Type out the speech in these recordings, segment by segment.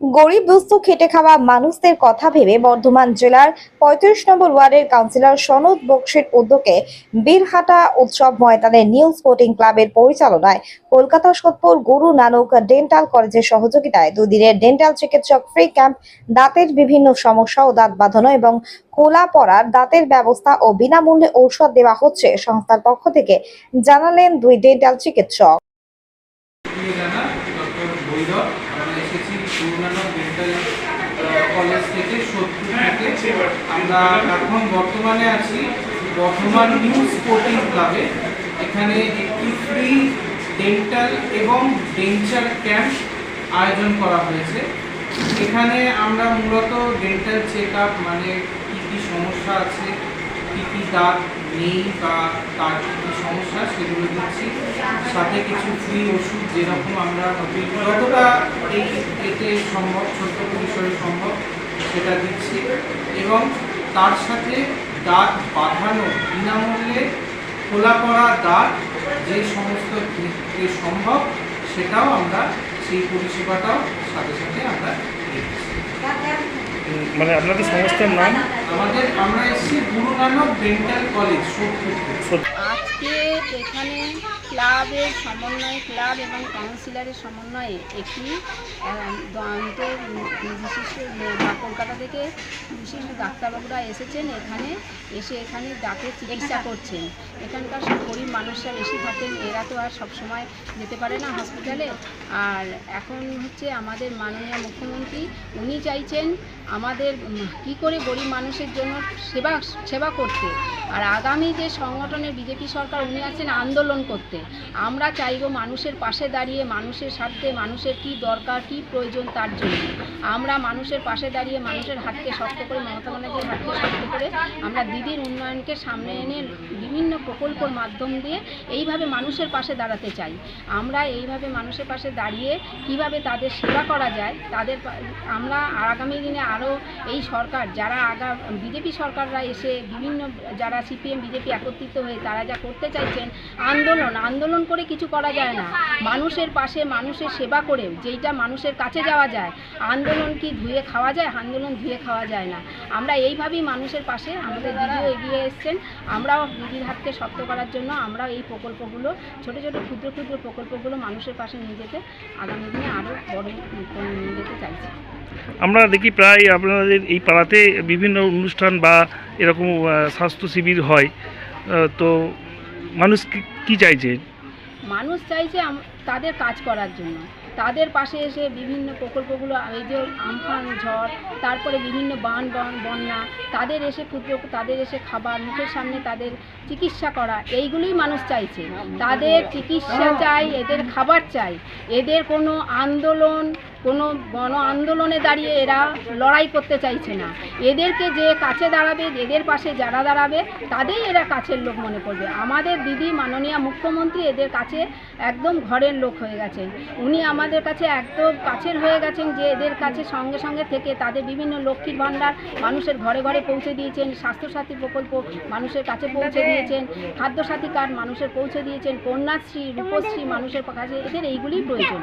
গরিব দুস্থ খেটে খাওয়া মানুষদের কথা ভেবে বর্ধমান জেলার পঁয়ত্রিশ নম্বর ওয়ার্ডের কাউন্সিলর সনদ বক্সের উদ্যোগে বীরহাটা উৎসব ময়দানে নিউ স্পোর্টিং ক্লাবের পরিচালনায় কলকাতা সোদপুর গুরু নানক ডেন্টাল কলেজের সহযোগিতায় দুদিনের ডেন্টাল চিকিৎসক ফ্রি ক্যাম্প, দাঁতের বিভিন্ন সমস্যা ও দাঁত বাঁধানো এবং কোলা পড়ার দাঁতের ব্যবস্থা ও বিনামূল্যে ঔষধ দেওয়া হচ্ছে সংস্থার পক্ষ থেকে, জানালেন দুই ডেন্টাল চিকিৎসক। প্রিয় জানা আমরা এসেছি গুরুনানক ডেন্টাল কলেজ থেকে সোদপুর থেকে। আমরা এখন বর্তমানে আছি বর্ধমান নিউ স্পোর্টিং ক্লাবে এখানে একটি ফ্রি ডেন্টাল এবং ডেঞ্চার ক্যাম্প আয়োজন করা হয়েছে। এখানে আমরা মূলত ডেন্টাল চেক আপ মানে কী কী সমস্যা আছে কী কী দাঁত নেই বা তার কী সমস্যা, সেগুলো দিচ্ছি সাথে কিছু ফ্রি ওষুধ যেরকম আমরা যতটা এই এতে সম্ভব, ছোট্ট পরিসরে সম্ভব, সেটা দিচ্ছি। এবং তার সাথে দাঁত বাঁধানো বিনামূল্যে খোলা করা দাঁত যে সমস্ত সম্ভব, সেটাও আমরা সেই পরিষেবাটাও সাথে সাথে আমরা মানে আপনাদের সংস্থার নাম? আমাদের, আমরা এসেছি গুরু নানক ডেন্টাল কলেজ আজকে এখানে ক্লাবের সমন্বয়ে, ক্লাব এবং কাউন্সিলরের সমন্বয়ে একটি বিশিষ্ট কলকাতা থেকে বিশিষ্ট ডাক্তারবাবুরা এসেছেন এখানে, এসে এখানে দাঁতের চিকিৎসা করছেন। এখানকার সব গরিব মানুষরা বেশি থাকেন, এরা তো আর সবসময় যেতে পারে না হসপিটালে। আর এখন হচ্ছে আমাদের মাননীয় মুখ্যমন্ত্রী, উনি চাইছেন আমাদের কি করে গরিব মানুষের জন্য সেবা সেবা করতে? আর আগামী যে সংগঠনের বিজেপি সরকার, উনি আছেন আন্দোলন করতে। আমরা চাইব মানুষের পাশে দাঁড়িয়ে, মানুষের স্বার্থে, মানুষের কি দরকার, কি প্রয়োজন তার জন্য। আমরা মানুষের পাশে দাঁড়িয়ে, মানুষের হাতকে শক্ত করে, মমতা ব্যানার্জির হাতকে শক্ত করে, আমরা দিদির উন্নয়নকে সামনে এনে বিভিন্ন প্রকল্পর মাধ্যম দিয়ে এইভাবে মানুষের পাশে দাঁড়াতে চাই। আমরা এইভাবে মানুষের পাশে দাঁড়িয়ে কীভাবে তাদের সেবা করা যায়, তাদের আমরা আগামী দিনে আরও এই সরকার, যারা আগা, বিজেপি সরকাররা এসে বিভিন্ন, যারা সিপিএম, বিজেপি একত্রিত হয়ে তারা যা করতে চাইছেন, আন্দোলন আন্দোলন করে কিছু করা যায় না। মানুষের পাশে মানুষের সেবা করে যেইটা মানুষের কাছে যাওয়া যায়, আন্দোলন কি ধুয়ে খাওয়া যায়, আন্দোলন ধুয়ে খাওয়া যায় না। আমরা এইভাবেই মানুষের পাশে আমাদের দিদিও এগিয়ে এসছেন। আমরাও দিদির হাতকে শক্ত করার জন্য আমরা এই প্রকল্পগুলো, ছোট ছোট ক্ষুদ্র ক্ষুদ্র প্রকল্পগুলো মানুষের পাশে নিয়ে যেতে আগামী দিনে আরও বড় নিয়ে যেতে চাইছি। আমরা দেখি প্রায় আপনাদের এই পাড়াতে বিভিন্ন অনুষ্ঠান বা এরকম স্বাস্থ্য শিবির হয় তো মানুষ কি- চাইছে? মানুষ চাইছে তাদের কাজ করার জন্য। তাদের পাশে এসে বিভিন্ন প্রকল্পগুলো, এই যে আমফান, ঝড়, তারপরে বিভিন্ন বান, বন, বন্যা, তাদের এসে ক্ষুদ্র, তাদের এসে খাবার, মুখের সামনে তাদের চিকিৎসা করা, এইগুলোই মানুষ চাইছে। তাদের চিকিৎসা চাই, এদের খাবার চাই, এদের কোনো আন্দোলন কোনো গণ আন্দোলনে দাঁড়িয়ে এরা লড়াই করতে চাইছে না। এদেরকে যে কাছে দাঁড়াবে, এদের পাশে যারা দাঁড়াবে, তাদেরই এরা কাছের লোক মনে করবে। আমাদের দিদি মাননীয় মুখ্যমন্ত্রী এদের কাছে একদম ঘরের লোক হয়ে গেছেন। উনি আমাদের কাছে একদম কাছের হয়ে গেছেন যে এদের কাছে সঙ্গে সঙ্গে থেকে তাদের বিভিন্ন লক্ষ্মীর ভাণ্ডার মানুষের ঘরে ঘরে পৌঁছে দিয়েছেন, স্বাস্থ্যসাথী প্রকল্প মানুষের কাছে পৌঁছে দিয়েছেন, খাদ্যসাথী কার্ড মানুষের পৌঁছে দিয়েছেন, কন্যাশ্রী, রূপশ্রী মানুষের কাছে, এদের এইগুলিই প্রয়োজন।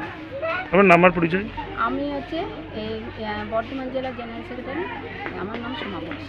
আমার নাম্বার পরিচয়? আমি হচ্ছে এই বর্ধমান জেলার জেনারেল সেক্রেটারি। আমার নাম সোমা ঘোষ।